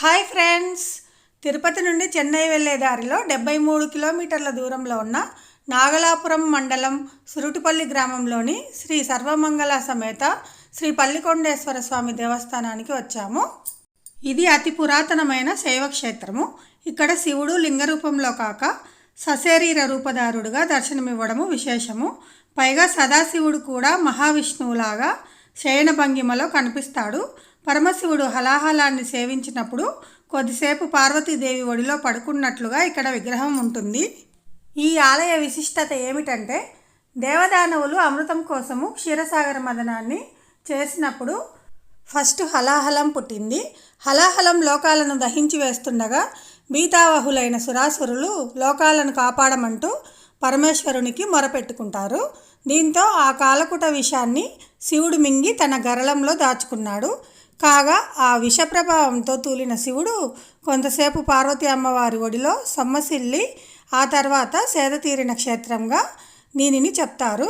Hi friends. Tirupati నుండి చెన్నై వెళ్ళే దారిలో డెబ్బై మూడు కిలోమీటర్ల దూరంలో ఉన్న నాగలాపురం మండలం సురుటిపల్లి గ్రామంలోని శ్రీ సర్వమంగళ సమేత శ్రీ పల్లికొండేశ్వర స్వామి దేవస్థానానికి వచ్చాము. ఇది అతి పురాతనమైన శైవక్షేత్రము. ఇక్కడ శివుడు లింగ రూపంలో కాక సశరీర రూపదారుడుగా దర్శనమివ్వడము విశేషము. పైగా సదాశివుడు కూడా మహావిష్ణువులాగా శయన భంగిమలో కనిపిస్తాడు. పరమశివుడు హలాహలాన్ని సేవించినప్పుడు కొద్దిసేపు పార్వతీదేవి ఒడిలో పడుకున్నట్లుగా ఇక్కడ విగ్రహం ఉంటుంది. ఈ ఆలయ విశిష్టత ఏమిటంటే దేవదానవులు అమృతం కోసము క్షీరసాగర మదనాన్ని చేసినప్పుడు ఫస్ట్ హలాహలం పుట్టింది. హలాహలం లోకాలను దహించి వేస్తుండగా బీతావహులైన సురాసురులు లోకాలను కాపాడమంటూ పరమేశ్వరునికి మొరపెట్టుకుంటారు. దీంతో ఆ కాలకుట విషాన్ని శివుడు మింగి తన గరళంలో దాచుకున్నాడు. కాగా ఆ విష ప్రభావంతో తూలిన శివుడు కొంతసేపు పార్వతి అమ్మవారి ఒడిలో సొమ్మసిల్లి ఆ తర్వాత సేద తీరిన క్షేత్రంగా దీనిని చెప్తారు.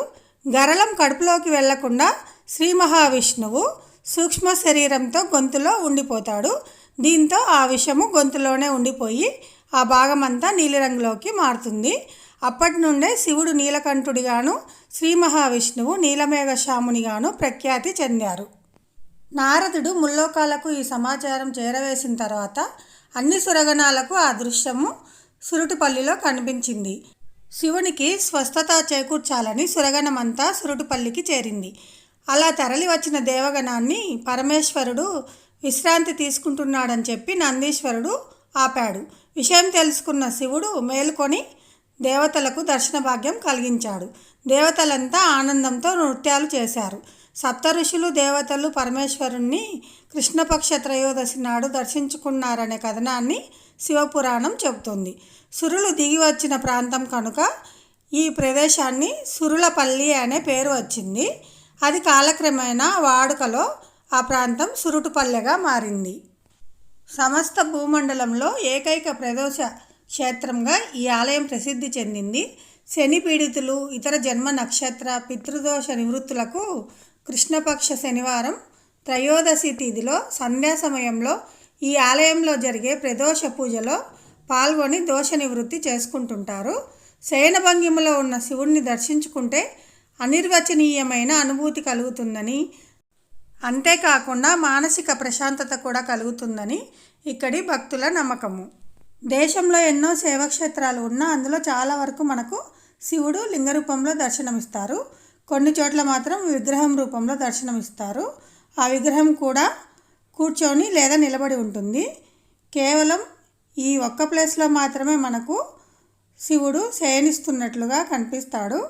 గరళం కడుపులోకి వెళ్ళకుండా శ్రీ మహావిష్ణువు సూక్ష్మ శరీరంతో గొంతులో ఉండిపోతాడు. దీంతో ఆ విషము గొంతులోనే ఉండిపోయి ఆ భాగమంతా నీలిరంగులోకి మారుతుంది. అప్పటి నుండే శివుడు నీలకంఠుడిగాను శ్రీ మహావిష్ణువు నీలమేఘశ్యామునిగాను ప్రఖ్యాతి చెందారు. నారదుడు ముల్లోకాలకు ఈ సమాచారం చేరవేసిన తర్వాత అన్ని సురగణాలకు ఆ దృశ్యము సురుటిపల్లిలో కనిపించింది. శివునికి స్వస్థత చేకూర్చాలని సురగణమంతా సురుటిపల్లికి చేరింది. అలా తరలి వచ్చిన దేవగణాన్ని పరమేశ్వరుడు విశ్రాంతి తీసుకుంటున్నాడని చెప్పి నందీశ్వరుడు ఆపాడు. విషయం తెలుసుకున్న శివుడు మేలుకొని దేవతలకు దర్శన భాగ్యం కలిగించాడు. దేవతలంతా ఆనందంతో నృత్యాలు చేశారు. సప్త ఋషులు దేవతలు పరమేశ్వరుణ్ణి కృష్ణపక్ష త్రయోదశి నాడు దర్శించుకున్నారనే కథనాన్ని శివపురాణం చెబుతుంది. సురులు దిగి వచ్చిన ప్రాంతం కనుక ఈ ప్రదేశాన్ని సురులపల్లి అనే పేరు వచ్చింది. అది కాలక్రమేణా వాడుకలో ఆ ప్రాంతం సురుటుపల్లెగా మారింది. సమస్త భూమండలంలో ఏకైక ప్రదోష క్షేత్రంగా ఈ ఆలయం ప్రసిద్ధి చెందింది. శని పీడితులు ఇతర జన్మ నక్షత్ర పితృదోష నివృత్తులకు కృష్ణపక్ష శనివారం త్రయోదశి తిథిలో సంధ్యా సమయంలో ఈ ఆలయంలో జరిగే ప్రదోష పూజలో పాల్గొని దోష నివృత్తి చేసుకుంటుంటారు. శయనభంగిమలో ఉన్న శివుణ్ణి దర్శించుకుంటే అనిర్వచనీయమైన అనుభూతి కలుగుతుందని అంతేకాకుండా మానసిక ప్రశాంతత కూడా కలుగుతుందని ఇక్కడి భక్తుల నమ్మకము. దేశంలో ఎన్నో శైవక్షేత్రాలు ఉన్నా అందులో చాలా వరకు మనకు శివుడు లింగ రూపంలో దర్శనమిస్తారు. కొన్ని చోట్ల మాత్రం విగ్రహం రూపంలో దర్శనమిస్తారు. ఆ విగ్రహం కూడా కూర్చొని లేదా నిలబడి ఉంటుంది. కేవలం ఈ ఒక్క ప్లేస్లో మాత్రమే మనకు శివుడు శయనిస్తున్నట్లుగా కనిపిస్తాడు.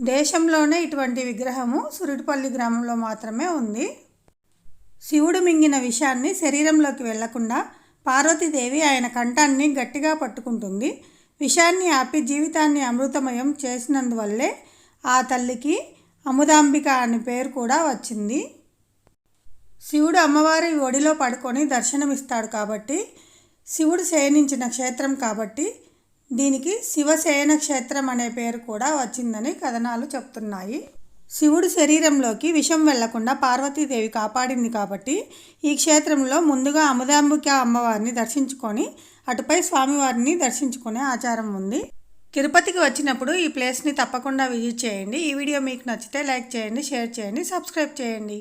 దేశంలోనే ఇటువంటి విగ్రహము సురిటిపల్లి గ్రామంలో మాత్రమే ఉంది. శివుడు మింగిన విషాన్ని శరీరంలోకి వెళ్ళకుండా పార్వతీదేవి ఆయన కంఠాన్ని గట్టిగా పట్టుకుంటుంది. విషాన్ని ఆపి జీవితాన్ని అమృతమయం చేసినందువల్లే ఆ తల్లికి అముదాంబిక అనే పేరు కూడా వచ్చింది. శివుడు అమ్మవారి ఒడిలో పడుకొని దర్శనమిస్తాడు కాబట్టి శివుడు శయనించిన క్షేత్రం కాబట్టి దీనికి శివశయన క్షేత్రం అనే పేరు కూడా వచ్చిందని కథనాలు చెప్తున్నాయి. శివుడు శరీరంలోకి విషం వెళ్ళకుండా పార్వతీదేవి కాపాడింది కాబట్టి ఈ క్షేత్రంలో ముందుగా అముదాంబిక అమ్మవారిని దర్శించుకొని అటుపై స్వామివారిని దర్శించుకునే ఆచారం ఉంది. తిరుపతికి వచ్చినప్పుడు ఈ ప్లేస్ని తప్పకుండా విజిట్ చేయండి. ఈ వీడియో మీకు నచ్చితే లైక్ చేయండి షేర్ చేయండి సబ్స్క్రైబ్ చేయండి.